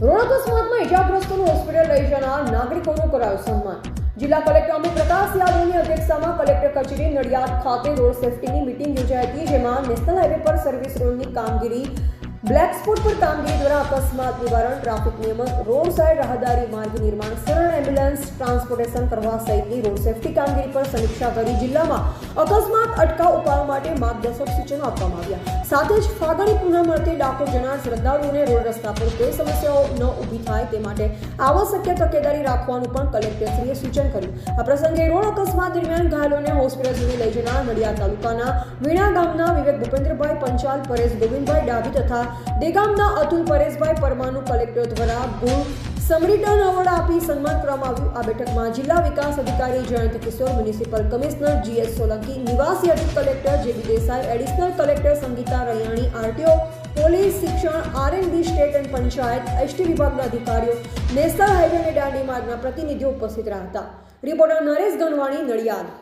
Road અકસ્માતમાં ઇજાગ્રસ્તોનું hospital લઈ જનાર નાગરિકોનું કરાયું સન્માન. જિલ્લા કલેક્ટર અમિત પ્રકાશ યાદવની અધ્યક્ષતામાં કલેક્ટર કચેરી નડિયાદ ખાતે રોડ સેફટીની મિટિંગ યોજાઈ હતી, જેમાં નેશનલ હાઈવે પર સર્વિસ રોડની કામગીરી બ્લેક સ્પોટ પર કામગીરી દ્વારા અકસ્માત નિવારણ, ટ્રાફિક નિયમન, રોડ સાઇડ રાહદારી, માર્ગ નિર્માણ, સરળ એમ્બ્યુલન્સ, ટ્રાન્સપોર્ટેશન કરવા સહિતની રોડ સેફટી કામગીરી પર સમીક્ષા કરી જિલ્લામાં અકસ્માત અટકાવ ઉપાયો માટે માર્ગદર્શક સૂચનો આપવામાં આવ્યા. સાથે જ ફાગણી પુનઃ મળતી ડાકો જનાર શ્રદ્ધાળુઓને રોડ રસ્તા પર કોઈ સમસ્યાઓ ન ઊભી થાય તે માટે આવશ્યક તકેદારી રાખવાનું પણ કલેક્ટરશ્રીએ સૂચન કર્યું. આ પ્રસંગે રોડ અકસ્માત દરમિયાન ઘાયલોને હોસ્પિટલ સુધી લઈ જનાર નડિયાદ તાલુકાના વીણા ગામના વિવેક ભૂપેન્દ્રભાઈ પંચાલ, પરેશ ગોવિંદભાઈ ડાભી તથા દેગામના અતુલ પરેશભાઈ પરમાનું કલેક્ટર દ્વારા ગુણ સમરીટન એવોર્ડ આપી સન્માન કરવામાં આવ્યું. આ બેઠકમાં જિલ્લા વિકાસ અધિકારી Jayant Kishor, municipal commissioner G S Solanki, નિવાસી અધિક collector J B Desai, additional collector Sangeeta Raiyani, R T O, police શિક્ષણ R N B state and panchayat, S T વિભાગના અધિકારીઓ, નેશનલ હાઈવે અને દાંડી માર્ગના પ્રતિનિધિઓ ઉપસ્થિત રહ્યા હતા. રિપોર્ટર નરેશ ગણવાણી નડિયાદ.